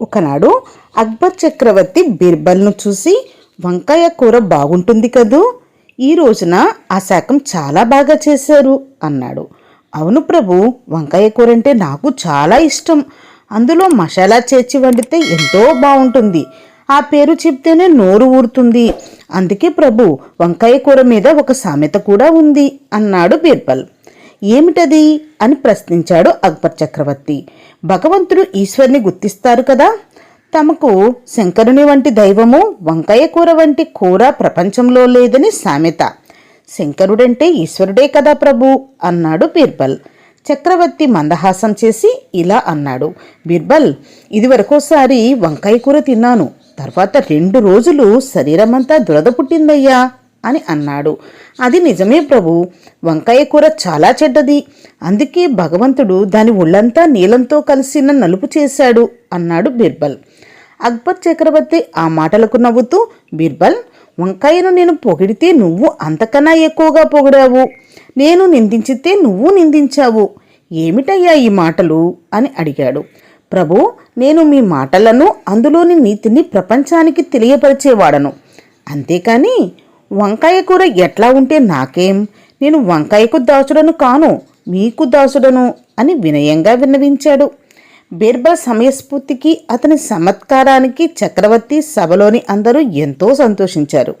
ఒకనాడు అక్బర్ చక్రవర్తి బీర్బల్ను చూసి వంకాయ కూర బాగుంటుంది కదూ? ఈ రోజున ఆ శాఖం చాలా బాగా చేశారు అన్నాడు. అవును ప్రభు వంకాయ కూర అంటే నాకు చాలా ఇష్టం. అందులో మసాలా చేర్చి వండితే ఎంతో బాగుంటుంది. ఆ పేరు చెప్తేనే నోరు ఊరుతుంది. అందుకే ప్రభు వంకాయ కూర మీద ఒక సామెత కూడా ఉంది అన్నాడు బీర్బల్. ఏమిటది అని ప్రశ్నించాడు అక్బర్ చక్రవర్తి. భగవంతుడు ఈశ్వర్ని గుర్తిస్తారు కదా? తమకు శంకరుని వంటి దైవము వంకాయ కూర వంటి కూర ప్రపంచంలో లేదని సామెత. శంకరుడంటే ఈశ్వరుడే కదా ప్రభు? అన్నాడు బీర్బల్. చక్రవర్తి మందహాసం చేసి ఇలా అన్నాడు. బీర్బల్ ఇదివరకోసారి వంకాయ కూర తిన్నాను. తర్వాత రెండు రోజులు శరీరమంతా దురద పుట్టిందయ్యా. అని అన్నాడు. అది నిజమే ప్రభు. వంకాయ కూర చాలా చెడ్డది. అందుకే భగవంతుడు దాని ఒళ్ళంతా నీలంతో కలిసిన నలుపు చేశాడు అన్నాడు బీర్బల్. అక్బర్ చక్రవర్తి ఆ మాటలకు నవ్వుతూ బీర్బల్ వంకాయను నేను పొగిడితే నువ్వు అంతకన్నా ఎక్కువగా పొగిడావు. నేను నిందించితే నువ్వు నిందించావు. ఏమిటయ్యా ఈ మాటలు అని అడిగాడు. ప్రభు నేను మీ మాటలను అందులోని నీతిని ప్రపంచానికి తెలియపరిచేవాడను. అంతేకాని వంకాయ కూర ఎట్లా ఉంటే నాకేం? నేను వంకాయకు దాసుడను కాను మీకు దాసుడను అని వినయంగా విన్నవించాడు. బీర్బల్ సమయస్ఫూర్తికి అతని చమత్కారానికి చక్రవర్తి సభలోని అందరూ ఎంతో సంతోషించారు.